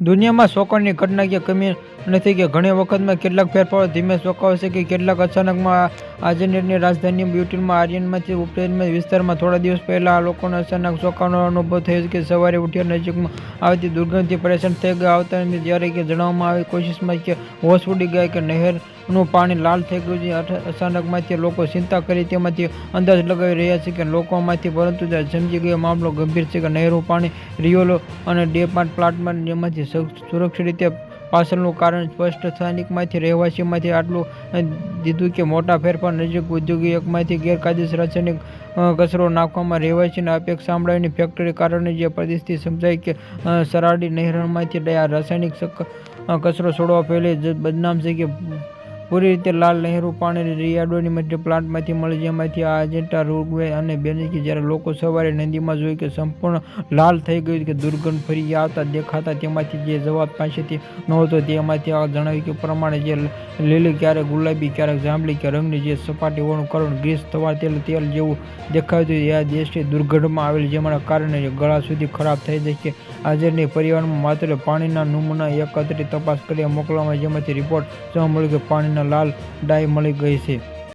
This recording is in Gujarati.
દુનિયામાં શોકરની ઘટના કે કમી નથી કે ઘણી વખતમાં કેટલાક ફેરફારો ધીમે સોકાવશે કે કેટલાક અચાનકમાં આર્જેન્ટિનાની રાજધાની બ્યુટીનમાં આર્યનમાંથી ઉપરેજમાં વિસ્તારમાં થોડા દિવસ પહેલાં આ લોકોને અચાનક ચોંકાવનો અનુભવ થયો કે સવારે ઉઠ્યા નજીકમાં આવતી દુર્ગંધથી પરેશાન થઈ ગયા આવતા જ્યારે કે જણાવવામાં આવી કોશિશમાં કે હોશ ઉડી ગયા કે નહેરનું પાણી લાલ થઈ ગયું છે. અચાનકમાંથી લોકો ચિંતા કરી તેમાંથી અંદાજ લગાવી રહ્યા છે કે લોકોમાંથી પરંતુ સમજી ગયો મામલો ગંભીર છે કે નહેરનું પાણી રિયોલો અને ડેપાર્ટ પ્લાન્ટમાં જેમાંથી સુ- સુરક્ષિત રીતે પાછળનું કારણ સ્પષ્ટ સ્થાનિકમાંથી, રહેવાસીમાંથી આટલું દીધું કે મોટા ફેરફાર નજીક ઉદ્યોગિકમાંથી ગેરકાયદેસર રાસાયણિક કચરો નાખવામાં રહેવાસીના અપેક્ષા સાંભળાવીની ફેક્ટરી કારણે જે પરિસ્થિતિ સમજાય કે સરાડી નહેરણમાંથી રાસાયણિક કચરો છોડવા પહેલે બદનામ છે કે પૂરી રીતે લાલ નહેરુ પાણી રિયાડોની મધ્ય પ્લાન્ટમાંથી મળે, જેમાંથી આ અજેન્ટા રોગવે અને બેનકી જ્યારે લોકો સવારે નદીમાં જોયું કે સંપૂર્ણ લાલ થઈ ગયું કે દુર્ગંધ ફરી આવતા દેખાતા તેમાંથી જે જવાબ પાસેથી નહોતો, તેમાંથી આ જણાવ્યું કે પ્રમાણે જે લીલી ક્યારેક ગુલાબી, ક્યારેક જાંબલી, કે રંગની જે સપાટી હોવાનું કારણ, ગ્રીસ થવા તેલ તેલ જેવું દેખાયું હતું. આ દેશની દુર્ગંધમાં આવેલ, જેમના કારણે ગળા સુધી ખરાબ થઈ જાય છે હાજરની પરિવારમાં માત્ર પાણીના નમૂના એકત્રિત તપાસ કરી મોકલવામાં, જેમાંથી રિપોર્ટ જોવા મળ્યો કે પાણીના લાલ ડાય મળી ગઈ છે.